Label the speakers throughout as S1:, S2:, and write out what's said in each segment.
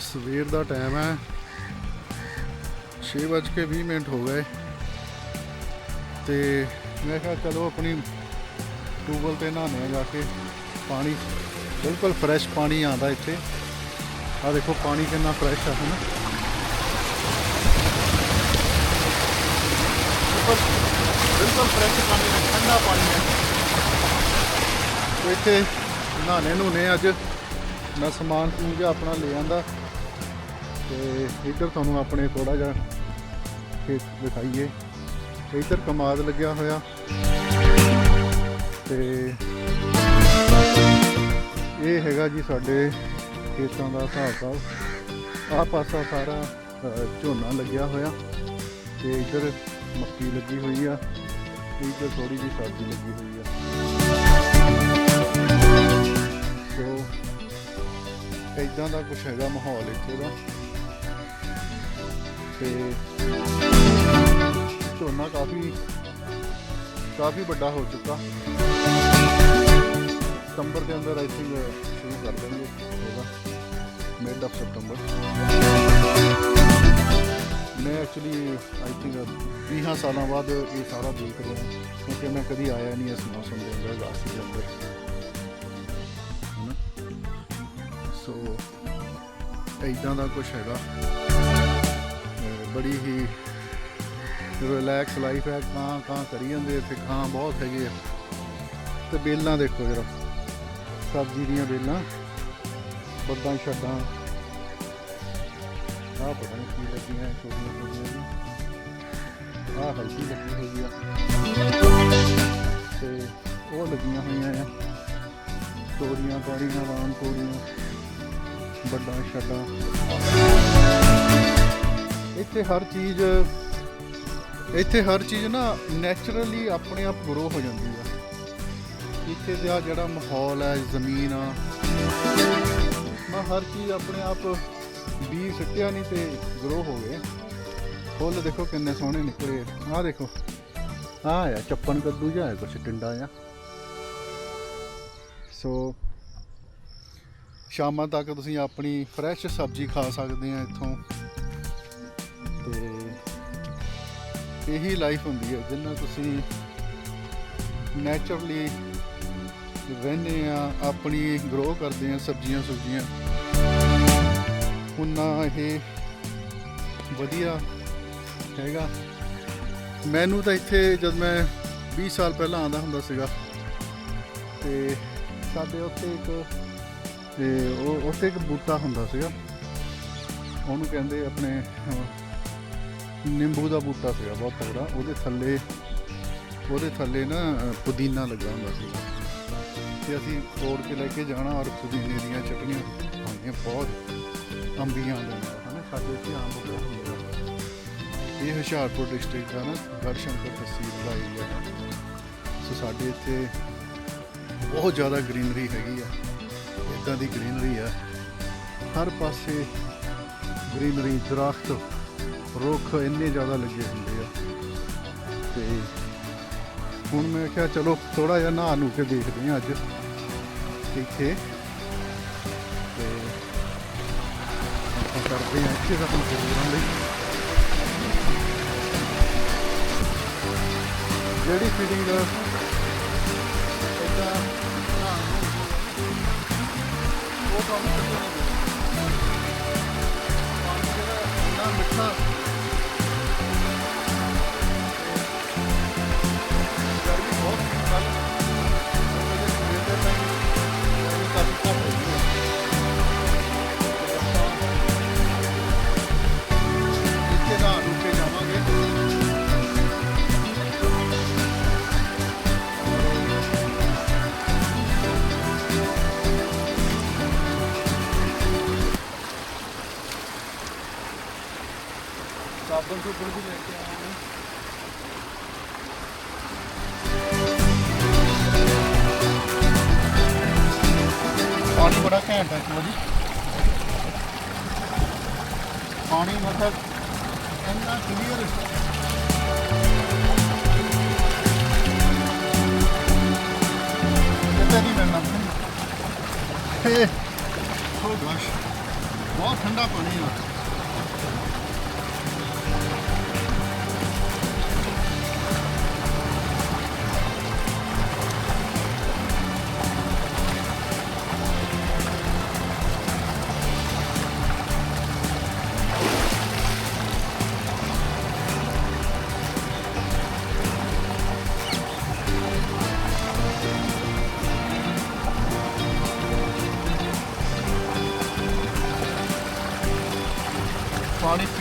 S1: ਸਵੇਰ ਦਾ ਟਾਈਮ ਹੈ। 6:20 ਮਿੰਟ ਹੋ ਗਏ। ਤੇ ਮੈਂ ਕਿਹਾ ਚਲੋ ਆਪਣੀ ਟੂਬਲ ਤੇ ਨਹਾਣੇ ਆ ਜਾ ਕੇ। ਪਾਣੀ, ਬਿਲਕੁਲ ਫਰੈਸ਼ ਪਾਣੀ ਆਉਂਦਾ ਇੱਥੇ। ਆ ਦੇਖੋ ਪਾਣੀ ਕਿੰਨਾ ਫਰੈਸ਼ ਆ ਹੁਣ ਬਿਲਕੁਲ ਫਰੈਸ਼ ਪਾਣੀ ਹੈ, ਠੰਡਾ ਪਾਣੀ ਹੈ। ਇੱਥੇ ਨਹਾਣੇ ਨੂੰ ਨੇ ਅੱਜ। ਮੈਂ ਸਮਾਨ ਸਮੂਨ ਆਪਣਾ ਲੈ ਆਂਦਾ। ਤੇ ਇੱਧਰ ਤੁਹਾਨੂੰ ਆਪਣੇ ਥੋੜਾ ਜਿਹਾ ਖੇਤ ਦਿਖਾਈਏ। ਇੱਧਰ ਕਮਾਦ ਲੱਗਿਆ ਹੋਇਆ। ਤੇ ਇਹ ਹੈਗਾ ਜੀ ਸਾਡੇ ਖੇਤਾਂ ਦਾ ਹਿਸਾਬ ਕਿਤਾਬ। ਆਹ ਪਾਸਾ ਸਾਰਾ ਝੋਨਾ ਲੱਗਿਆ ਹੋਇਆ। ਤੇ ਇੱਧਰ ਮੱਕੀ ਲੱਗੀ ਹੋਈ ਆ। ਇੱਧਰ ਥੋੜੀ ਜਿਹੀ ਸਬਜ਼ੀ ਲੱਗੀ ਹੋਈ ਆ। ਸੋ ਇਦਾਂ ਦਾ ਕੁਝ ਹੈਗਾ ਮਾਹੌਲ ਇੱਥੇ ਦਾ। ਤੇ ਝੋਨਾ ਕਾਫੀ ਕਾਫੀ ਵੱਡਾ ਹੋ ਚੁੱਕਾ। ਸਤੰਬਰ ਦੇ ਅੰਦਰ ਆਈ ਥਿੰਕ ਸ਼ੁਰੂ ਕਰ ਦੇਣਗੇ। ਇਹਦਾ ਮਿਡ ਆਫ ਸਤੰਬਰ। ਮੈਂ ਐਕਚੁਅਲੀ ਆਈ ਥਿੰਕ 20 ਸਾਲਾਂ ਬਾਅਦ ਇਹ ਸਾਰਾ ਦੇਖ ਰਿਹਾ ਕਿਉਂਕਿ ਮੈਂ ਕਦੀ ਆਇਆ ਨਹੀਂ ਇਸ ਮੌਸਮ ਦੇ ਅੰਦਰ ਅਗਸਤ ਦੇ ਅੰਦਰ। ਸੋ ਇਦਾਂ ਦਾ ਕੁਝ ਹੈਗਾ। ਬੜੀ ਹੀ ਰਿਲੈਕਸ ਲਾਈਫ ਹੈ, ਕਾਂ ਕਾਂ ਕਰੀ ਜਾਂਦੇ ਇੱਥੇ ਕਾਂ ਬਹੁਤ ਹੈਗੇ ਆ। ਤੇ ਬੇਲਾਂ ਦੇਖੋ ਜਰਾ, ਸਬਜ਼ੀ ਦੀਆਂ ਬੇਲਾਂ, ਬੱਦਾਂ ਛੱਡਾਂ। ਆਹ ਪਤਾ ਨਹੀਂ ਕੀ ਲੱਗੀਆਂ ਛੋਟੀਆਂ ਛੋਟੀਆਂ ਜੀ। ਆਹ ਹਲਦੀ ਲੱਗੀ ਹੋਈ ਆ। ਤੇ ਉਹ ਲੱਗੀਆਂ ਹੋਈਆਂ ਆ। ਤੋਰੀਆਂ ਤਾਰੀਆਂ ਰਾਮ ਤੋਰੀਆਂ ਵੱਡਾ ਛੱਡਾਂ ਇੱਥੇ ਹਰ ਚੀਜ਼, ਇੱਥੇ ਹਰ ਚੀਜ਼ ਨਾ ਨੇਚਰਲੀ ਆਪਣੇ ਆਪ ਗਰੋ ਹੋ ਜਾਂਦੀ ਆ। ਇੱਥੇ ਦਾ ਜਿਹੜਾ ਮਾਹੌਲ ਹੈ ਜ਼ਮੀਨ ਆ, ਮੈਂ ਹਰ ਚੀਜ਼ ਆਪਣੇ ਆਪ ਬੀ ਸਿੱਟਿਆ ਨਹੀਂ ਤੇ ਗਰੋ ਹੋ ਗਏ। ਫੁੱਲ ਦੇਖੋ ਕਿੰਨੇ ਸੋਹਣੇ ਨਿਕਲੇ। ਆਹ ਦੇਖੋ। ਆਹ ਆ, ਚੱਪਣ ਕੱਦੂ ਜਿਹਾ ਕੁਛ ਟਿੰਡਾ ਜਾਂ ਸੋ ਸ਼ਾਮਾਂ ਤੱਕ ਤੁਸੀਂ ਆਪਣੀ ਫਰੈਸ਼ ਸਬਜ਼ੀ ਖਾ ਸਕਦੇ ਆ ਇੱਥੋਂ। ਤੇ ਇਹੀ ਲਾਈਫ ਹੁੰਦੀ ਹੈ ਜਿੰਨਾ ਤੁਸੀਂ ਨੇਚਰਲੀ ਰਹਿੰਦੇ ਆ, ਆਪਣੀ ਗਰੋ ਕਰਦੇ ਆ, ਸਬਜ਼ੀਆਂ ਸੁਬਜ਼ੀਆਂ। ਉਹਨਾਂ ਇਹ ਵਧੀਆ ਹੈਗਾ। ਮੈਨੂੰ ਤਾਂ ਇੱਥੇ ਜਦ ਮੈਂ 20 ਸਾਲ ਪਹਿਲਾਂ ਆਉਂਦਾ ਹੁੰਦਾ ਸੀਗਾ, ਤੇ ਸਾਡੇ ਉੱਥੇ ਇੱਕ, ਤੇ ਉਹ ਉੱਥੇ ਇੱਕ ਬੂਟਾ ਹੁੰਦਾ ਸੀਗਾ। ਉਹਨੂੰ ਕਹਿੰਦੇ ਆਪਣੇ ਨਿੰਬੂ ਦਾ ਬੂਟਾ ਸੀਗਾ, ਬਹੁਤ ਤਗੜਾ ਉਹਦੇ ਥੱਲੇ ਉਹਦੇ ਥੱਲੇ ਨਾ ਪੁਦੀਨਾ ਲੱਗਾ ਹੁੰਦਾ ਸੀ ਤੇ ਅਸੀਂ ਤੋੜ ਕੇ ਲੈ ਕੇ ਜਾਣਾ ਔਰ ਪੁਦੀਨੇ ਦੀਆਂ ਚਟਣੀਆਂ ਖਾਣੀਆਂ ਬਹੁਤ। ਅੰਬੀਆਂ ਦੇ ਹਨਾ? ਸਾਡੇ ਇੱਥੇ ਆਮ ਬਹੁਤ ਹੁੰਦਾ ਇਹ ਹੁਸ਼ਿਆਰਪੁਰ ਡਿਸਟ੍ਰਿਕਟ ਦਾ ਨਾ, ਗੜਸ਼ੰਕਰ ਤਹਿਸੀਲ ਦਾ ਏਰੀਆ ਸੋ ਸਾਡੇ ਇੱਥੇ ਬਹੁਤ ਜ਼ਿਆਦਾ ਗ੍ਰੀਨਰੀ ਹੈਗੀ ਆ। ਇਦਾਂ ਦੀ ਗ੍ਰੀਨਰੀ ਆ। ਹਰ ਪਾਸੇ ਗ੍ਰੀਨਰੀ, ਦਰਖਤ ਰੁੱਖ ਇੰਨੇ ਜ਼ਿਆਦਾ ਲੱਗੇ ਹੁੰਦੇ ਆ। ਤੇ ਹੁਣ ਮੈਂ ਕਿਹਾ ਚਲੋ ਥੋੜਾ ਜਿਹਾ ਨਹਾ ਨੂੰ ਕੇ ਦੇਖਦੇ ਹਾਂ ਅੱਜ ਇੱਥੇ। ਤੇ ਆਪਾਂ ਕਰਦੇ ਹਾਂ ਇੱਥੇ ਦਾ ਪ੍ਰੋਗਰਾਮ ਲਈ। ਜਿਹੜੀ ਫੀਲਿੰਗ ਇਦਾਂ ਉਹ ਤੁਹਾਨੂੰ ਕਿੱਥੇ ਨਹੀਂ ਪਾਣੀ ਜਿਹੜਾ ਇੰਨਾ ਮਿੱਠਾ ਸਾਬਣ ਸੁਬਣ ਵੀ ਲੈ ਕੇ ਆਵਾਂਗੇ ਪਾਣੀ ਬੜਾ ਘੈਂਟ ਹੈ ਚਲੋ ਜੀ। ਪਾਣੀ ਮਤਲਬ ਇੰਨਾ ਕਲੀਅਰ ਕਿਤੇ ਨਹੀਂ ਮਿਲਣਾ। ਓ ਗਾਸ਼ ਬਹੁਤ ਠੰਡਾ ਪਾਣੀ ਆ।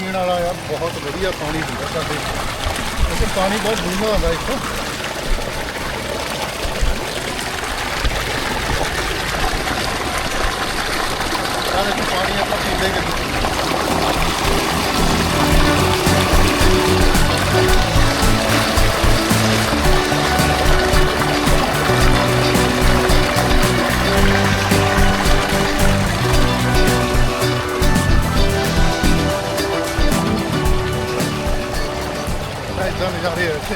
S1: ਪੀਣ ਵਾਲਾ ਯਾਰ ਬਹੁਤ ਵਧੀਆ ਪਾਣੀ ਹੁੰਦਾ ਸਾਡੇ। ਇੱਥੇ ਪਾਣੀ ਬਹੁਤ ਡੂੰਘਾ ਹੁੰਦਾ ਇੱਥੋਂ। ਸਾਰੇ ਪਾਣੀ ਆਪਾਂ ਪੀਂਦੇ ਕਿ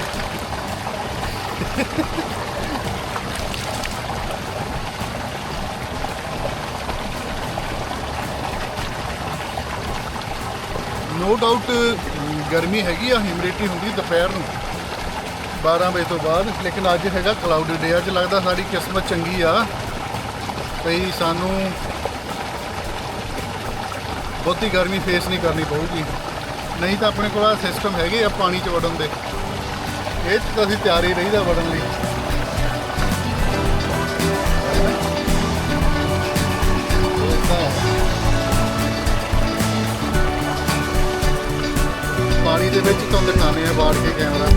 S1: ਨੋ ਡਾਊਟ ਗਰਮੀ ਹੈਗੀ ਆ ਹਿਊਮਿਡਿਟੀ ਹੁੰਦੀ ਦੁਪਹਿਰ ਨੂੰ। 12 ਵਜੇ ਤੋਂ ਬਾਅਦ, ਲੇਕਿਨ ਅੱਜ ਹੈਗਾ ਕਲਾਊਡੀ ਡੇ ਅੱਜ ਲੱਗਦਾ ਸਾਡੀ ਕਿਸਮਤ ਚੰਗੀ ਆ। ਭਈ ਸਾਨੂੰ ਬਹੁਤੀ ਗਰਮੀ ਫੇਸ ਨਹੀਂ ਕਰਨੀ ਪਊਗੀ। ਨਹੀਂ ਤਾਂ ਆਪਣੇ ਕੋਲ ਆ ਸਿਸਟਮ ਹੈਗੇ ਆ ਪਾਣੀ ਚ ਵੜਨ ਦੇ। ਇਹ 'ਚ ਤਾਂ ਅਸੀਂ ਤਿਆਰੀ ਰਹੀਦਾ ਵੜਨ ਲਈ। ਪਾਣੀ ਦੇ ਵਿੱਚ ਤੁਹਾਨੂੰ ਦਿਖਾਣੇ ਆ ਬਾੜ ਕੇ ਕੈਮਰਾ।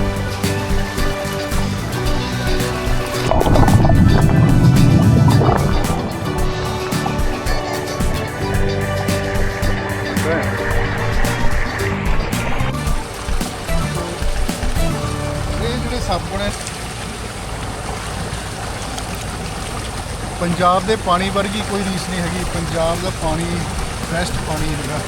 S1: ਪੰਜਾਬ ਦੇ ਪਾਣੀ ਵਰਗੀ ਕੋਈ ਰੀਸ ਨਹੀਂ ਹੈਗੀ। ਪੰਜਾਬ ਦਾ ਪਾਣੀ ਬੈਸਟ ਪਾਣੀ ਹੈਗਾ।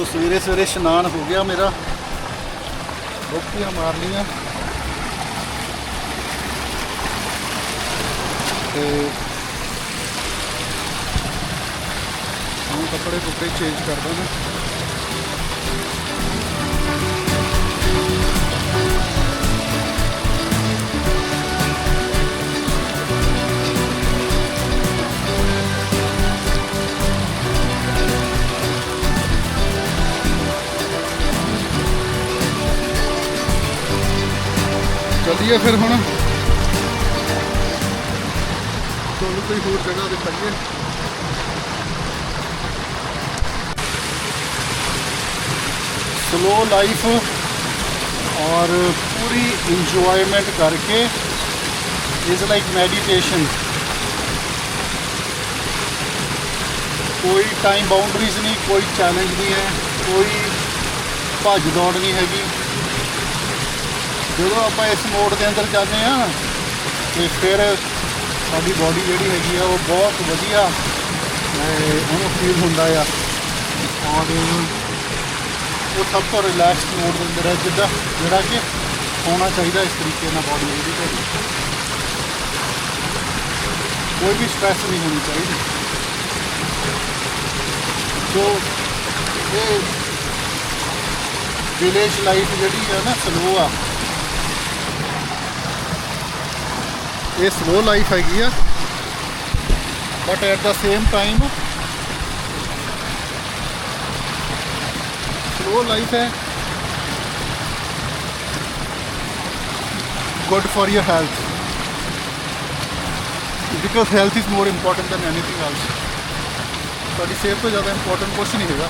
S1: ਸੋ ਸਵੇਰੇ ਸਵੇਰੇ ਇਸ਼ਨਾਨ ਹੋ ਗਿਆ ਮੇਰਾ। ਰੋਕੀਆਂ ਮਾਰ ਲੀਆਂ ਤੇ ਹੁਣ ਕੱਪੜੇ ਕੁਪੜੇ ਚੇਂਜ ਕਰਦਾ ਮੈਂ। ਚੱਲੀਏ ਫਿਰ ਹੁਣ। ਤੁਹਾਨੂੰ ਕੋਈ ਹੋਰ ਜਗ੍ਹਾ ਦੇ ਦਿਖਾਈਏ ਸਲੋ ਲਾਈਫ ਔਰ ਪੂਰੀ ਇੰਜੋਏਮੈਂਟ ਕਰਕੇ ਇਜ਼ ਲਾਈਕ ਮੈਡੀਟੇਸ਼ਨ ਕੋਈ ਟਾਈਮ ਬਾਉਂਡਰੀਜ਼ ਨਹੀਂ ਕੋਈ ਚੈਲੰਜ ਨਹੀਂ ਹੈ ਕੋਈ ਭੱਜ ਦੌੜ ਨਹੀਂ ਹੈਗੀ। ਜਦੋਂ ਆਪਾਂ ਇਸ ਮੋੜ ਦੇ ਅੰਦਰ ਜਾਂਦੇ ਆ ਤੇ ਫਿਰ ਸਾਡੀ ਬਾਡੀ ਜਿਹੜੀ ਹੈਗੀ ਆ, ਉਹ ਬਹੁਤ ਵਧੀਆ ਉਹਨੂੰ ਫੀਲ ਹੁੰਦਾ ਆ। ਔਰ ਉਹ ਸਭ ਤੋਂ ਰਿਲੈਕਸ ਮੋਡ ਦੇ ਅੰਦਰ ਹੈ ਜਿੱਦਾਂ ਜਿਹੜਾ ਕਿ ਹੋਣਾ ਚਾਹੀਦਾ ਇਸ ਤਰੀਕੇ ਨਾਲ ਬਾਡੀ ਜਿਹੜੀ ਤੁਹਾਡੀ ਕੋਈ ਵੀ ਸਟ੍ਰੈਸ ਨਹੀਂ ਹੋਣੀ ਚਾਹੀਦੀ। ਸੋ ਇਹ ਵਿਲੇਜ ਲਾਈਫ ਜਿਹੜੀ ਹੈ ਨਾ ਸਲੋ ਆ। ਇਹ ਸਲੋ ਲਾਈਫ ਹੈਗੀ ਆ but at the same time slow life ਹੈ good for your health because health is more important than anything else ਤੁਹਾਡੀ ਸਿਹਤ ਤੋਂ ਜ਼ਿਆਦਾ ਇੰਪੋਰਟੈਂਟ ਕੁਝ ਨਹੀਂ ਹੈਗਾ